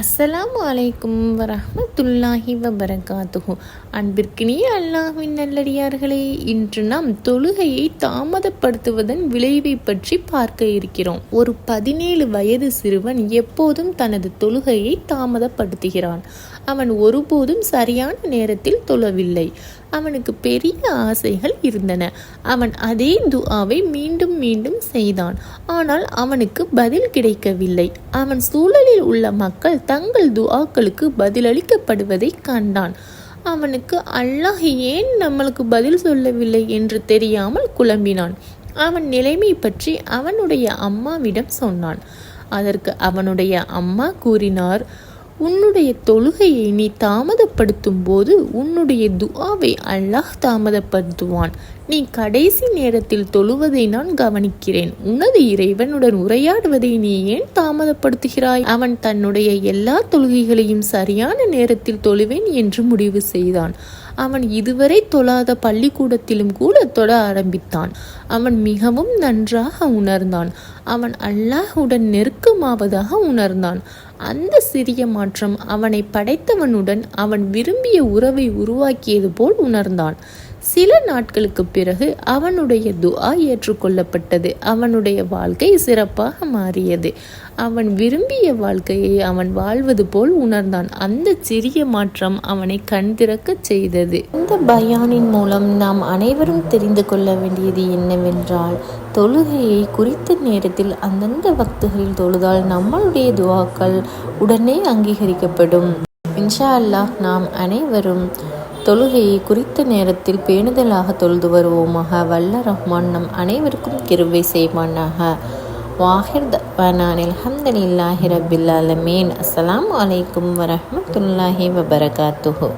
அஸ்ஸலாம் வலைக்கும் வரமத்துல்லாஹி வபரகாத்துஹு. அன்பிற்கினிய அல்லாஹின் நல்லடியார்களே இன்று நாம் தொழுகையை தாமதப்படுத்துவதன் விளைவை பற்றி பார்க்க இருக்கிறோம். ஒரு பதினேழு வயது சிறுவன் எப்போதும் தனது தொழுகையை தாமதப்படுத்துகிறான். அவன் ஒருபோதும் சரியான நேரத்தில் தொழவில்லை. அவனுக்கு பெரிய ஆசைகள் இருந்தன. அவன் அதே துஆவை மீண்டும் மீண்டும் செய்தான். ஆனால் அவனுக்கு பதில் கிடைக்கவில்லை. அவன் சூழலில் உள்ள மக்கள் தங்கள் துஆக்களுக்கு பதிலளிக்கப்படுவதை கண்டான். அவனுக்கு அல்லாஹ் ஏன் நம்மளுக்கு பதில் சொல்லவில்லை என்று தெரியாமல் குழம்பினான். அவன் நிலைமை பற்றி அவனுடைய அம்மாவிடம் சொன்னான். அதற்கு அவனுடைய அம்மா கூறினார் உன்னுடைய தொழுகையை நீ தாமதப்படுத்தும் போது உன்னுடைய துஆவை அல்லாஹ் தாமதப்படுத்துவான். நீ கடைசி நேரத்தில் தொழுவதை நான் கவனிக்கிறேன். உனது இறைவனுடன் உரையாடுவதை நீ ஏன் தாமதப்படுத்துகிறாய்? அவன் தன்னுடைய எல்லா தொழுகைகளையும் சரியான நேரத்தில் தொழுவேன் என்று முடிவு செய்தான். அவன் இதுவரை தொழாத பள்ளிக்கூடத்திலும் கூட தொழ ஆரம்பித்தான். அவன் மிகவும் நன்றாக உணர்ந்தான். அவன் அல்லாஹுடன் நெருக்கமாவதாக உணர்ந்தான். அந்த சிறிய மாற்றம் அவனை படைத்தவனுடன் அவன் விரும்பிய உறவை உருவாக்கியது போல் உணர்ந்தான். சில நாட்களுக்கு பிறகு அவனுடைய துஆ ஏற்றுக்கொள்ளப்பட்டது. அவனுடைய வாழ்க்கை சிறப்பாக மாறியது. அவன் விரும்பிய வாழ்க்கையை அவன் வாழ்வது போல் உணர்ந்தான். அந்த சிறிய மாற்றம் அவனை கண் திறக்க செய்தது. இந்த பயானின் மூலம் நாம் அனைவரும் தெரிந்து கொள்ள வேண்டியது என்னவென்றால் தொழுகையை குறித்த நேரத்தில் அந்தந்த வக்துகளில் தொழுதால் நம்மளுடைய துவாக்கள் உடனே அங்கீகரிக்கப்படும். இன்ஷா அல்லாஹ் நாம் அனைவரும் தொழுகையை குறித்த நேரத்தில் பேணுதலாக தொழுது வருவோமாக. வல்ல ரஹ்மான் நம் அனைவருக்கும் கிருவை செய்வானாக. வாஹிர் தவானான் அல்ஹம்துலில்லாஹி ரபில் ஆலமீன். அஸ்லாம் அலைக்கும் வரமத்துல்லாஹி வபரகாத்துஹோ.